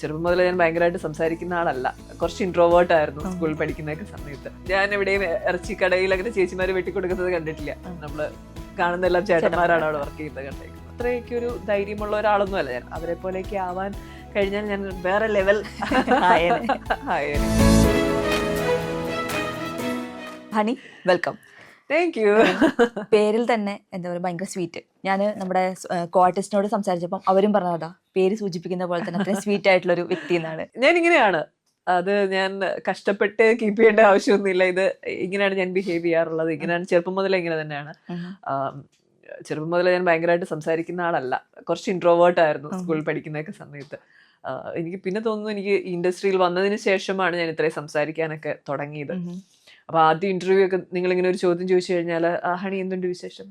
ചെറുപ്പം മുതലേ ഞാൻ ഭയങ്കരമായിട്ട് സംസാരിക്കുന്ന ആളല്ല. കുറച്ച് ഇൻട്രോവേർട്ട് ആയിരുന്നു സ്കൂളിൽ പഠിക്കുന്നൊക്കെ സമയത്ത്. ഞാൻ എവിടെയും ഇറച്ചിക്കടയിൽ അങ്ങനെ വെട്ടി വെട്ടിക്കൊടുക്കുന്നത് കണ്ടിട്ടില്ല. നമ്മൾ കാണുന്ന എല്ലാം ചേട്ടന്മാരാണ് അവിടെ വർക്ക് ചെയ്യുന്നത് കണ്ടേക്കുന്നത്. അത്രയൊക്കെ ഒരു ധൈര്യമുള്ള ഒരാളൊന്നും അല്ല ഞാൻ. അവരെ പോലെയൊക്കെ ആവാൻ കഴിഞ്ഞാൽ ഞാൻ വേറെ level honey welcome thank you പേരിൽ തന്നെ എന്താ പറയുക ഭയങ്കര സ്വീറ്റ് ഞാൻ നമ്മുടെ കോ ആർട്ടിസ്റ്റിനോട് സംസാരിച്ചപ്പം അവരും പറഞ്ഞതാ പേര് സൂചിപ്പിക്കുന്ന പോലെ തന്നെ അത്രയും സ്വീറ്റ് ആയിട്ടുള്ള ഒരു വ്യക്തി എന്നാണ്. ഞാൻ ഇങ്ങനെയാണ് അത് ഞാൻ കഷ്ടപ്പെട്ട് കീപ്പ് ചെയ്യേണ്ട ആവശ്യമൊന്നുമില്ല. ഇത് ഇങ്ങനെയാണ് ഞാൻ ബിഹേവ് ചെയ്യാറുള്ളത്. ഇങ്ങനെയാണ് ചെറുപ്പം മുതലേ ഇങ്ങനെ തന്നെയാണ്. ചെറുപ്പം മുതലേ ഞാൻ ഭയങ്കരമായിട്ട് സംസാരിക്കുന്ന ആളല്ല. കുറച്ച് ഇൻട്രോവേർട്ട് ആയിരുന്നു സ്കൂളിൽ പഠിക്കുന്നൊക്കെ സമയത്ത്. എനിക്ക് പിന്നെ തോന്നുന്നു എനിക്ക് ഇൻഡസ്ട്രിയിൽ വന്നതിന് ശേഷമാണ് ഞാൻ ഇത്രയും സംസാരിക്കാനൊക്കെ തുടങ്ങിയത്. അപ്പൊ ആദ്യം ഇന്റർവ്യൂ ഒക്കെ നിങ്ങൾ ഇങ്ങനെ ഒരു ചോദ്യം ചോദിച്ചു കഴിഞ്ഞാൽ ഹണി എന്തുണ്ട് വിശേഷം?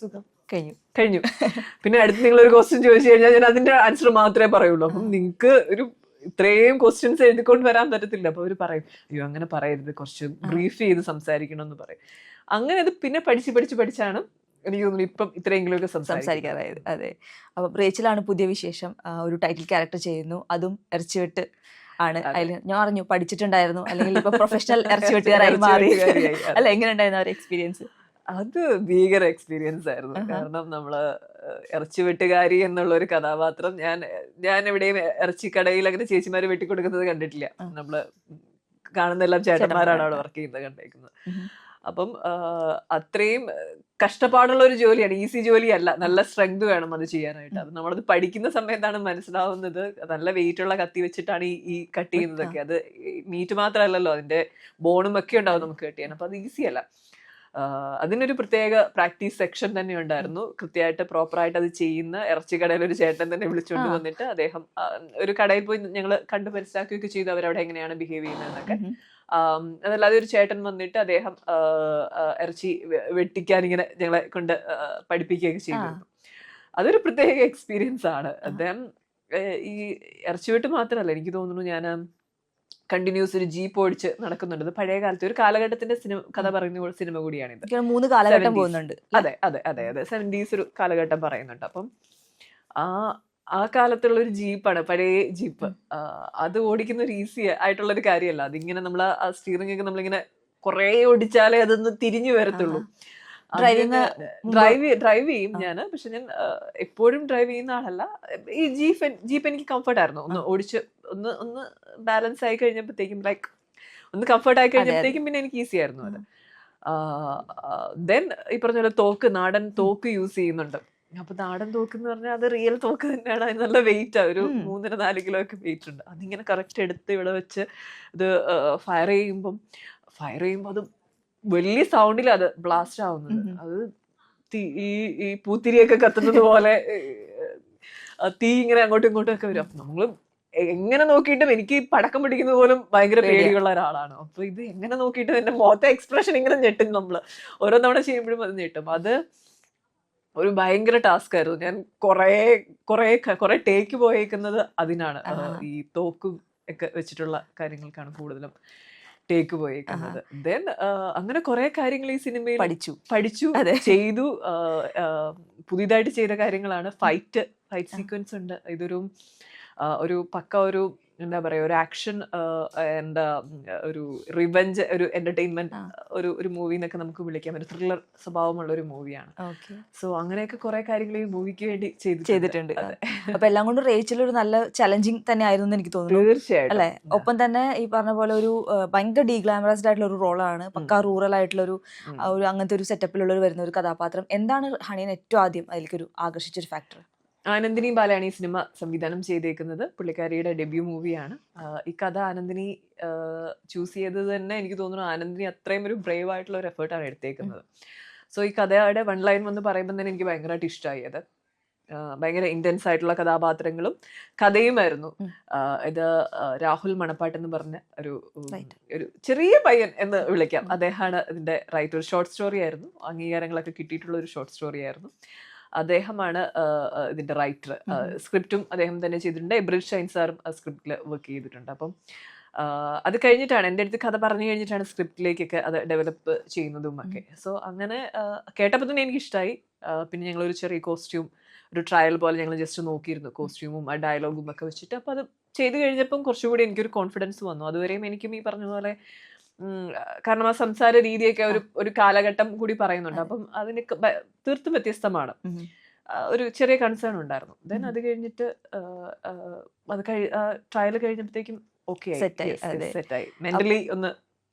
സുഖം. കഴിഞ്ഞു. കഴിഞ്ഞു. പിന്നെ അടുത്ത് നിങ്ങൾ ഒരു ക്വസ്റ്റ്യൻ ചോദിച്ചു കഴിഞ്ഞാൽ ഞാൻ അതിന്റെ ആൻസർ മാത്രമേ പറയുള്ളൂ. അപ്പം നിങ്ങൾക്ക് ഒരു ഇത്രയും ക്വസ്റ്റ്യൻസ് എഴുതിക്കൊണ്ട് വരാൻ പറ്റത്തില്ല. അപ്പൊ അവർ പറയും അയ്യോ അങ്ങനെ പറയരുത്. കുറച്ച് ബ്രീഫ് ചെയ്ത് സംസാരിക്കണം എന്ന് പറയും. അങ്ങനെ അത് പിന്നെ പഠിച്ച് പഠിച്ച് പഠിച്ചാണ് എനിക്ക് തോന്നുന്നു ഇപ്പം ഇത്രയെങ്കിലുമൊക്കെ സംസാരിക്കാറായത് അതെ. അപ്പം റേച്ചിലാണ് പുതിയ വിശേഷം. ഒരു ടൈറ്റിൽ ക്യാരക്ടർ ചെയ്യുന്നു. അതും ഇറച്ചിവിട്ട് ആണ്. അതിൽ ഞാൻ അറിഞ്ഞു പഠിച്ചിട്ടുണ്ടായിരുന്നു. അല്ലെങ്കിൽ ഇപ്പൊ പ്രൊഫഷണൽ ഇറച്ചിവെട്ടുകാരായി മാറി അല്ല എങ്ങനെ ഉണ്ടായിരുന്നു അവരുടെ എക്സ്പീരിയൻസ് അത് ഭീകര എക്സ്പീരിയൻസ് ആയിരുന്നു. കാരണം നമ്മൾ ഇറച്ചി വെട്ടുകാരി എന്നുള്ള ഒരു കഥാപാത്രം ഞാൻ ഞാൻ എവിടെയും ഇറച്ചിക്കടയിൽ അങ്ങനെ ചേച്ചിമാര് വെട്ടിക്കൊടുക്കുന്നത് കണ്ടിട്ടില്ല. നമ്മൾ കാണുന്ന എല്ലാം ചേട്ടന്മാരാണ് അവിടെ വർക്ക് ചെയ്യുന്നത് കണ്ടേക്കുന്നത്. അപ്പം അത്രയും കഷ്ടപ്പാടുള്ള ഒരു ജോലിയാണ്. ഈസി ജോലിയല്ല. നല്ല സ്ട്രെങ്ത് വേണം അത് ചെയ്യാനായിട്ട്. അത് നമ്മളത് പഠിക്കുന്ന സമയത്താണ് മനസ്സിലാവുന്നത്. നല്ല വെയിറ്റ് ഉള്ള കത്തി വെച്ചിട്ടാണ് ഈ ഈ കട്ട് ചെയ്യുന്നതൊക്കെ. അത് മീറ്റ് മാത്രമല്ലല്ലോ അതിന്റെ ബോണും ഒക്കെ ഉണ്ടാവും നമുക്ക് കട്ട് ചെയ്യാൻ. അപ്പൊ അത് ഈസി അല്ല. അതിനൊരു പ്രത്യേക പ്രാക്ടീസ് സെക്ഷൻ തന്നെ ഉണ്ടായിരുന്നു. കൃത്യമായിട്ട് പ്രോപ്പറായിട്ട് അത് ചെയ്യുന്ന ഇറച്ചി കടയിൽ ഒരു ചേട്ടൻ തന്നെ വിളിച്ചുകൊണ്ട് വന്നിട്ട് അദ്ദേഹം ഒരു കടയിൽ പോയി ഞങ്ങൾ കണ്ടു മനസ്സിലാക്കുകയൊക്കെ ചെയ്തു അവരവിടെ എങ്ങനെയാണ് ബിഹേവ് ചെയ്യുന്നതെന്നൊക്കെ. അതല്ലാതെ ഒരു ചേട്ടൻ വന്നിട്ട് അദ്ദേഹം ഇറച്ചി വെട്ടിക്കാൻ ഇങ്ങനെ ഞങ്ങളെ കൊണ്ട് പഠിപ്പിക്കുകയൊക്കെ ചെയ്തിരുന്നു. അതൊരു പ്രത്യേക എക്സ്പീരിയൻസ് ആണ്. അദ്ദേഹം ഈ ഇറച്ചി വെട്ട് മാത്രമല്ല എനിക്ക് തോന്നുന്നു ഞാൻ കണ്ടിന്യൂസ് ഒരു ജീപ്പ് ഓടിച്ച് നടക്കുന്നുണ്ട്. പഴയ കാലത്തെ ഒരു കാലഘട്ടത്തിന്റെ സിനിമ കഥ പറയുന്ന സിനിമ എനിക്ക് മൂന്ന് കാലഘട്ടം 70s. പോകുന്നുണ്ട്. അതെ അതെ അതെ അതെ. സെവന്റീസ് ഒരു കാലഘട്ടം പറയുന്നുണ്ട്. അപ്പം ആ ആ കാലത്തുള്ള ഒരു ജീപ്പാണ് പഴയ ജീപ്പ്. അത് ഓടിക്കുന്ന ഒരു ഈസി ആയിട്ടുള്ള ഒരു കാര്യമല്ല. അതിങ്ങനെ നമ്മൾ ആ സ്റ്റിയറിംഗ് ഒക്കെ നമ്മളിങ്ങനെ കുറേ ഓടിച്ചാലേ അതൊന്ന് തിരിഞ്ഞു വരത്തുള്ളൂ. Driving ഡ്രൈവ് ഡ്രൈവ് ചെയ്യും ഞാൻ പക്ഷെ ഞാൻ എപ്പോഴും ഡ്രൈവ് ചെയ്യുന്ന ആളല്ല. ഈ ജീപ്പ് ജീപ്പ് എനിക്ക് കംഫർട്ട് ആയിരുന്നു ഒന്ന് ഓടിച്ച് ഒന്ന് ഒന്ന് ബാലൻസ് ആയി കഴിഞ്ഞപ്പോഴത്തേക്കും ലൈക്ക് ഒന്ന് കംഫർട്ട് ആയി കഴിഞ്ഞപ്പോഴത്തേക്കും പിന്നെ എനിക്ക് ഈസി ആയിരുന്നു അത്. ദെൻ ഈ പറഞ്ഞ പോലെ തോക്ക് നാടൻ തോക്ക് യൂസ് ചെയ്യുന്നുണ്ട്. അപ്പൊ നാടൻ തോക്ക് എന്ന് പറഞ്ഞാൽ അത് റിയൽ തോക്ക് തന്നെയാണ്. അതിന് നല്ല വെയിറ്റ്. ആ ഒരു. മൂന്നര നാല് കിലോ ഒക്കെ വെയിറ്റ് ഉണ്ട്. അതിങ്ങനെ കറക്റ്റ് എടുത്ത് ഇവിടെ വെച്ച് ഇത് ഫയർ ചെയ്യുമ്പം ഫയർ ചെയ്യുമ്പോൾ അത് വലിയ സൗണ്ടിൽ അത് ബ്ലാസ്റ്റ് ആവുന്നത്. അത് തീ- ഈ ഈ പൂത്തിരിയൊക്കെ കത്തുന്നത് പോലെ തീ ഇങ്ങനെ അങ്ങോട്ടും ഇങ്ങോട്ടും ഒക്കെ വരും. നമ്മൾ എങ്ങനെ നോക്കിയിട്ടും എനിക്ക് പടക്കം പിടിക്കുന്നത് പോലും ഭയങ്കര പേടിയുള്ള ഒരാളാണ്. അപ്പൊ ഇത് എങ്ങനെ നോക്കിയിട്ടും എന്റെ മുഖത്തെ എക്സ്പ്രഷൻ ഇങ്ങനെ ഞെട്ടും നമ്മൾ. ഓരോ തവണ ചെയ്യുമ്പോഴും അത് ഞെട്ടും. അത് ഒരു ഭയങ്കര ടാസ്ക് ആയിരുന്നു. ഞാൻ കുറേ കൊറേ കുറേ ടേക്ക് പോയേക്കുന്നത് അതിനാണ്. ഈ തോക്കും ഒക്കെ വെച്ചിട്ടുള്ള കാര്യങ്ങൾക്കാണ് കൂടുതലും. ടേക്ക് പോയേക്കുന്നത്. ദെൻ അങ്ങനെ കുറെ കാര്യങ്ങൾ ഈ സിനിമയിൽ പഠിച്ചു. പഠിച്ചു. ചെയ്തു. പുതിയതായിട്ട് ചെയ്ത കാര്യങ്ങളാണ്. ഫൈറ്റ് ഫൈറ്റ് സീക്വൻസ് ഉണ്ട്. ഇതൊരു ഒരു പക്ക ഒരു എന്താ പറയുക ഒരു ആക്ഷൻ എന്താ ഒരു റിവഞ്ച് ഒരു എന്റർടൈൻമെന്റ് ഒരു ഒരു മൂവി എന്നൊക്കെ നമുക്ക് വിളിക്കാം. ഒരു ത്രില്ലർ സ്വഭാവമുള്ള ഒരു മൂവിയാണ് സോ അങ്ങനെയൊക്കെ കുറെ കാര്യങ്ങൾ ഈ മൂവിക്ക് വേണ്ടി ചെയ്തിട്ടുണ്ട്. അപ്പൊ എല്ലാം കൊണ്ടും റേച്ചിൽ ഒരു നല്ല ചലഞ്ചിങ് തന്നെ ആയിരുന്നു എന്ന് എനിക്ക് തോന്നുന്നു. തീർച്ചയായിട്ടും. അല്ലെ? ഒപ്പം തന്നെ ഈ പറഞ്ഞ പോലെ ഒരു ഭയങ്കര ഡീഗ്ലാമറസ്ഡ് ആയിട്ടുള്ള ഒരു റോളാണ് പക്ക റൂറൽ ആയിട്ടുള്ള ഒരു. ഒരു അങ്ങനത്തെ ഒരു സെറ്റപ്പിലുള്ള വരുന്ന ഒരു കഥാപാത്രം. എന്താണ് ഹണിയൻ ഏറ്റവും ആദ്യം അതിലേക്ക് ഒരു ആകർഷിച്ചൊരു ഫാക്ടർ ആനന്ദിനി ബാലയാണ് ഈ സിനിമ സംവിധാനം ചെയ്തേക്കുന്നത്. പുള്ളിക്കാരിയുടെ ഡെബ്യൂ മൂവിയാണ് ഈ കഥ ആനന്ദിനി ചൂസ് ചെയ്തത് തന്നെ എനിക്ക് തോന്നുന്നു ആനന്ദിനി അത്രയും ഒരു ബ്രേവ് ആയിട്ടുള്ള ഒരു എഫേർട്ടാണ് എടുത്തേക്കുന്നത്. സോ ഈ കഥയുടെ വൺ ലൈൻ വന്ന് പറയുമ്പോൾ തന്നെ എനിക്ക് ഭയങ്കരമായിട്ട് ഇഷ്ടമായി അത്. ഭയങ്കര ഇന്റൻസ് ആയിട്ടുള്ള കഥാപാത്രങ്ങളും കഥയുമായിരുന്നു. ഇത് രാഹുൽ മണപ്പാട്ട് എന്ന് പറഞ്ഞ ഒരു ഒരു ചെറിയ പയ്യൻ എന്ന് വിളിക്കാം. അദ്ദേഹമാണ് ഇതിന്റെ റൈറ്റ് ഒരു ഷോർട്ട് സ്റ്റോറി ആയിരുന്നു. അംഗീകാരങ്ങളൊക്കെ കിട്ടിയിട്ടുള്ള ഒരു ഷോർട്ട് സ്റ്റോറി ആയിരുന്നു. അദ്ദേഹമാണ് ഇതിന്റെ റൈറ്റർ സ്ക്രിപ്റ്റും അദ്ദേഹം തന്നെ ചെയ്തിട്ടുണ്ട്. എബ്രിൽ ഷൈൻ സാറും സ്ക്രിപ്റ്റിൽ വർക്ക് ചെയ്തിട്ടുണ്ട്. അപ്പം അത് കഴിഞ്ഞിട്ടാണ് എന്റെ അടുത്ത് കഥ പറഞ്ഞു കഴിഞ്ഞിട്ടാണ് സ്ക്രിപ്റ്റിലേക്കൊക്കെ അത് ഡെവലപ്പ് ചെയ്യുന്നതും ഒക്കെ സോ അങ്ങനെ കേട്ടപ്പോൾ തന്നെ എനിക്ക് ഇഷ്ടമായി പിന്നെ ഞങ്ങൾ ഒരു ചെറിയ കോസ്റ്റ്യൂം ഒരു ട്രയൽ പോലെ ഞങ്ങൾ ജസ്റ്റ് നോക്കിയിരുന്നു കോസ്റ്റ്യൂമും ആ ഡയലോഗും ഒക്കെ വെച്ചിട്ട്. അപ്പോൾ അത് ചെയ്ത് കഴിഞ്ഞപ്പം കുറച്ചുകൂടി എനിക്കൊരു കോൺഫിഡൻസ് വന്നു. അതുവരെയും എനിക്കും ഈ പറഞ്ഞ പോലെ കാരണം ആ സംസാര രീതിയൊക്കെ ഒരു ഒരു കാലഘട്ടം കൂടി പറയുന്നുണ്ട്. അപ്പം അതിന് തീർത്തും വ്യത്യസ്തമാണ്. ഒരു ചെറിയ കൺസേൺ ഉണ്ടായിരുന്നു. ദെൻ. അത് കഴിഞ്ഞിട്ട് അത് കഴി ട്രയൽ കഴിഞ്ഞപ്പോഴത്തേക്കും ഓക്കെ സെറ്റായി മെന്റലി ഒന്ന്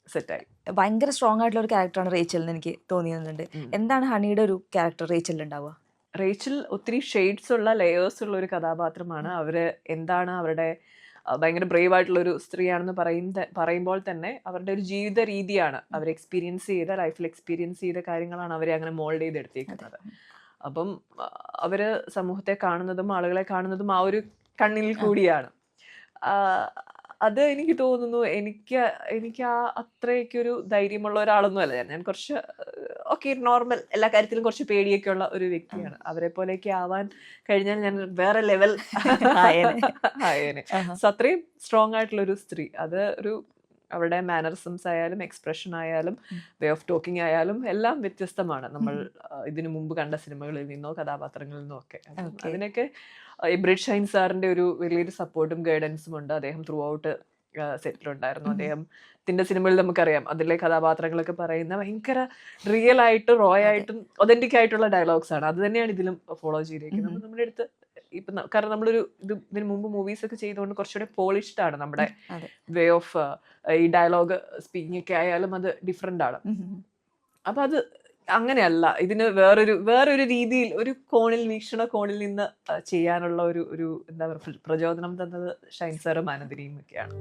സെറ്റായി ഭയങ്കര സ്ട്രോങ് ആയിട്ടുള്ള ഒരു ക്യാരക്ടറാണ് റേച്ചൽ എന്ന് എനിക്ക് തോന്നിയിരുന്നുണ്ട്. എന്താണ് ഹണിയുടെ ഒരു ക്യാരക്ടർ റേച്ചലിൽ ഉണ്ടാവുക? റേച്ചൽ ഒത്തിരി ഷെയ്ഡ്സ് ഉള്ള ലെയേഴ്സ് ഉള്ള ഒരു കഥാപാത്രമാണ്. അവർ എന്താണ് അവരുടെ ഭയങ്കര ബ്രേവ് ആയിട്ടുള്ള ഒരു സ്ത്രീയാണെന്ന് പറയും പറയുമ്പോൾ തന്നെ അവരുടെ ഒരു ജീവിത രീതിയാണ് അവർ എക്സ്പീരിയൻസ് ചെയ്ത ലൈഫിൽ എക്സ്പീരിയൻസ് ചെയ്ത കാര്യങ്ങളാണ് അവരെ അങ്ങനെ മോൾഡ് ചെയ്തെടുത്തേക്കുന്നത് അപ്പം അവർ അവർ സമൂഹത്തെ കാണുന്നതും ആളുകളെ കാണുന്നതും ആ ഒരു കണ്ണിൽ കൂടിയാണ്. അത് എനിക്ക് തോന്നുന്നു എനിക്ക് എനിക്ക് ആ അത്രയ്ക്കൊരു ധൈര്യമുള്ള ഒരാളൊന്നും അല്ല ഞാൻ ഞാൻ കുറച്ച് ഓക്കെ നോർമൽ എല്ലാ കാര്യത്തിലും കുറച്ച് പേടിയൊക്കെ ഉള്ള ഒരു വ്യക്തിയാണ്. അവരെ പോലെയൊക്കെ ആവാൻ കഴിഞ്ഞാൽ ഞാൻ വേറെ ലെവൽ ആയേനെ. സോ അത്രയും സ്ട്രോങ് ആയിട്ടുള്ള ഒരു സ്ത്രീ. അത് ഒരു അവരുടെ മാനറിസംസ് ആയാലും എക്സ്പ്രഷൻ ആയാലും വേ ഓഫ് ടോക്കിംഗ് ആയാലും എല്ലാം വ്യത്യസ്തമാണ്. നമ്മൾ ഇതിനു മുമ്പ് കണ്ട സിനിമകളിൽ നിന്നോ കഥാപാത്രങ്ങളിൽ നിന്നോ ഒക്കെ. അതിനൊക്കെ എബ്രിഡ് ഷൈൻ സാറിന്റെ ഒരു വലിയൊരു സപ്പോർട്ടും ഗൈഡൻസും ഉണ്ട്. അദ്ദേഹം ത്രൂ ഔട്ട് സെറ്റിലുണ്ടായിരുന്നു ഉം. അദ്ദേഹം ത്തിന്റെ സിനിമകളിൽ നമുക്കറിയാം. അതിലെ കഥാപാത്രങ്ങളൊക്കെ പറയുന്ന ഭയങ്കര റിയൽ ആയിട്ട് റോ ആയിട്ടും ഒതന്റിക് ആയിട്ടുള്ള ഡയലോഗ്സ് ആണ്. അത് തന്നെയാണ് ഇതിലും ഫോളോ ചെയ്തിരിക്കുന്നത്. നമ്മുടെ അടുത്ത് ഇപ്പൊ കാരണം നമ്മളൊരു ഇത് ഇതിന് മുമ്പ് മൂവീസ് ഒക്കെ ചെയ്തുകൊണ്ട് കുറച്ചുകൂടെ പോളിഷ്ഡ് ആണ് നമ്മുടെ വേ ഓഫ് ഈ ഡയലോഗ് സ്പീക്കിംഗ് ഒക്കെ ആയാലും അത് ഡിഫറെന്റ് ആണ്. അപ്പം അത് അങ്ങനെയല്ല. ഇതിന് വേറൊരു വേറൊരു രീതിയിൽ ഒരു കോണിൽ വീക്ഷണ കോണിൽ നിന്ന് ചെയ്യാനുള്ള ഒരു ഒരു എന്താ പറയുക പ്രചോദനം തന്നത് ഷൈൻ സാറും ആനന്ദിനിയും ഒക്കെയാണ്.